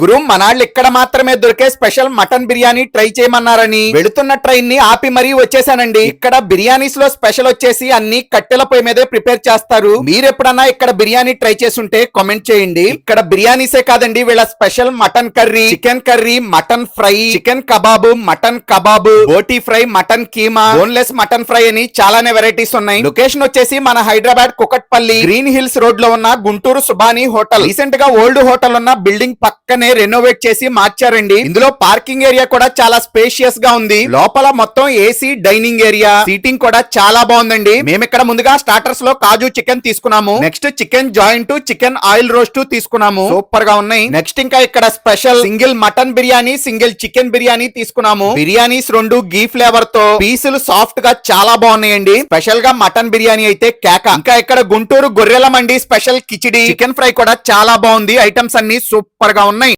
గురు మనాళ్ళు ఇక్కడ మాత్రమే దొరికే స్పెషల్ మటన్ బిర్యానీ ట్రై చేయమన్నారని. వెళుతున్న ట్రైన్ని ఆపి మరీ వచ్చేసానండి. ఇక్కడ బిర్యానీస్లో స్పెషల్ వచ్చేసి అన్ని కట్టెల పొయ్యి మీదే ప్రిపేర్ చేస్తారు. మీరు ఎప్పుడన్నా ఇక్కడ బిర్యానీ ట్రై చేస్తుంటే కామెంట్ చేయండి. ఇక్కడ బిర్యానీసే కాదండి వీళ్ళ special mutton curry. Chicken curry mutton fry chicken kebab mutton kebab boti fry mutton keema boneless mutton fry అని చాలానే వెరైటీస్ ఉన్నాయి. లొకేషన్ వచ్చేసి మన హైదరాబాద్ కుకట్పల్లి గ్రీన్ హిల్స్ రోడ్లో ఉన్న గుంటూరు సుబానీ హోటల్. రీసెంట్గా ఓల్డ్ హోటల్ ఉన్న బిల్డింగ్ పక్కనే రెనోవేట్ చేసి మార్చారండి. ఇందులో పార్కింగ్ ఏరియా కూడా చాలా స్పేషియస్గా ఉంది. లోపల మొత్తం ఏసీ డైనింగ్ ఏరియా సీటింగ్ కూడా చాలా బాగుందండి. మేము ఇక్కడ ముందుగా స్టార్టర్స్లో కాజు చికెన్ తీసుకున్నాము. Next chicken joint chicken oil roast తీసుకున్నాము. సూపర్గా ఉన్నాయి. నెక్స్ట్ ఇంకా ఇక్కడ special single mutton biryani single chicken biryani తీసుకున్నాము. బిర్యానీస్ రెండు గీ ఫ్లేవర్తో పీసులు సాఫ్ట్గా చాలా బాగున్నాయండి. స్పెషల్గా మటన్ బిర్యానీ అయితే కేక. ఇంకా ఇక్కడ గుంటూరు గొర్రెల మండి స్పెషల్ కిచిడి. చికెన్ ఫ్రై కూడా చాలా బాగుంది. ఐటమ్స్ అన్ని సూపర్గా ఉన్నాయి.